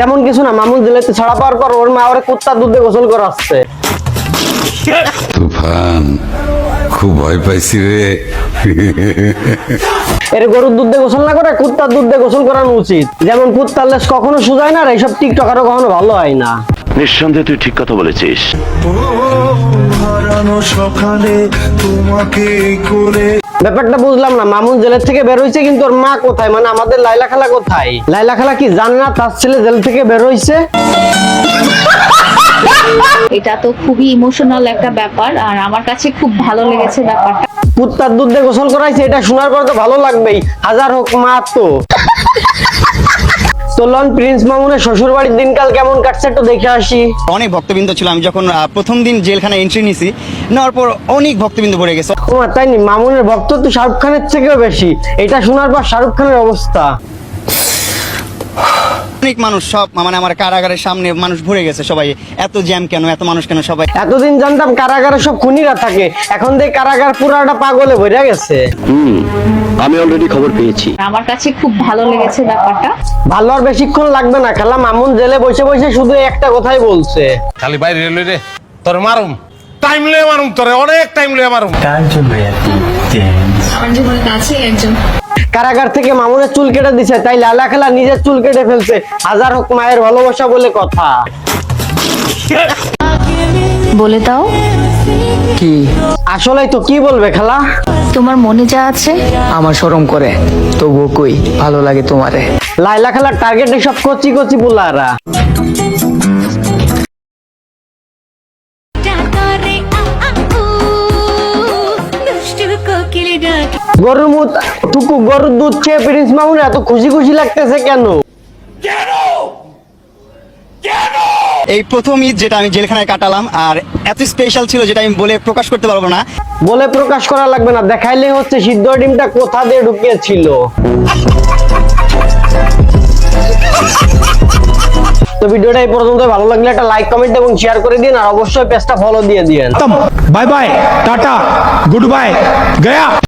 তেমন কিছু না মামুন জেলেতে ছাড়া পাওয়ার পর ওর মা ওরে কুত্তার দুধে গোসল করাচ্ছে। তুফান খুব ভয় পাইছি রে। এর গরুর দুধ দিয়ে গোসল না করে কুত্তার দুধ দিয়ে গোসল করানো উচিত। যেমন কুত্তার লেস কখনো সুজায় না আর এইসব টিকটকারও কখনো ভালো হয় না। নিঃসন্দেহে তুই ঠিক কথা বলেছিস। হারানো সকালে তোমাকে করে ব্যাপারটা বুঝলাম না মামুন জেলের থেকে বের হয়েছে কিন্তু ওর মা কোথায়? মানে আমাদের লাইলা খালা কোথায়? লাইলা খালা কি জানে না তার ছেলে জেল থেকে বের হয়েছে এটা তো খুবই ইমোশনাল একটা ব্যাপার আর আমার কাছে খুব ভালো লেগেছে ব্যাপারটা। পুত্তার দুধ দিয়ে গোসল করাইছে এটা শোনার পর তো ভালো লাগবেই। হাজার হোক মা তো। প্রিন্স মামুনের শ্বশুর বাড়ির দিনকাল কেমন কাটছে একটু দেখে আসি। অনেক ভক্তবৃন্দ ছিল আমি যখন আহ, প্রথম দিন জেলখানা এন্ট্রি নিছি নেওয়ার পর অনেক ভক্তবৃন্দ পড়ে গেছে। ও মা, তাই নি? মামুনের ভক্ত তো শাহরুখ খানের থেকেও বেশি। এটা শোনার পর শাহরুখ খানের অবস্থা। অনেক মানুষ সব মানে আমার কারাগারের সামনে মানুষ ভরে গেছে সবাই। এত জ্যাম কেন? এত মানুষ কেন সবাই? এতদিন জানতাম কারাগারে সব খুনিরা থাকে। এখন দেখ কারাগার পুরাটা পাগলে ভরে গেছে। হুম আমি অলরেডি খবর পেয়েছি। আমার কাছে খুব ভালো লেগেছে ব্যাপারটা। ভালো আর বেশিক্ষণ লাগবে না খালা। মামুন জেলে বসে বসে শুধু একটা কথাই বলছে। খালি বাইরে এলো রে তোর মারুম। টাইম লয়ে মারুম তোরে অনেক টাইম লয়ে মারুম। কার জন্য এত জীবনে কাছে একজন। কারাগার থেকে মামুনের চুল কেটে দিছে তাই লালা খেলা নিজের চুল কেটে ফেলছে। হাজার হোক মায়ের ভালোবাসা বলে কথা। বলে দাও। কি? আসলেই তো কি বলবে খালা? তোমার মনে যা আছে? আমার শরম করে। তবুও কই ভালো লাগে তোমারে। লাইলা খেলার টার্গেট সব কচি কচি পুলারা গরুর গরুর দুধ খেয়ে প্রিন্স এত খুশি খুশি লাগতেছে কেন? এই প্রথম ঈদ যেটা আমি জেলখানায় কাটালাম আর এত স্পেশাল ছিল যেটা আমি বলে প্রকাশ করতে পারব না। বলে প্রকাশ করা লাগবে না দেখাইলে হচ্ছে সিদ্ধ ডিমটা কোথা দিয়ে ঢুকিয়েছিল। তো ভিডিওটা এই পর্যন্ত ভালো লাগলে একটা লাইক কমেন্ট এবং শেয়ার করে দিন আর অবশ্যই পেজটা ফলো দিয়ে দিন bye bye tata good bye Gaya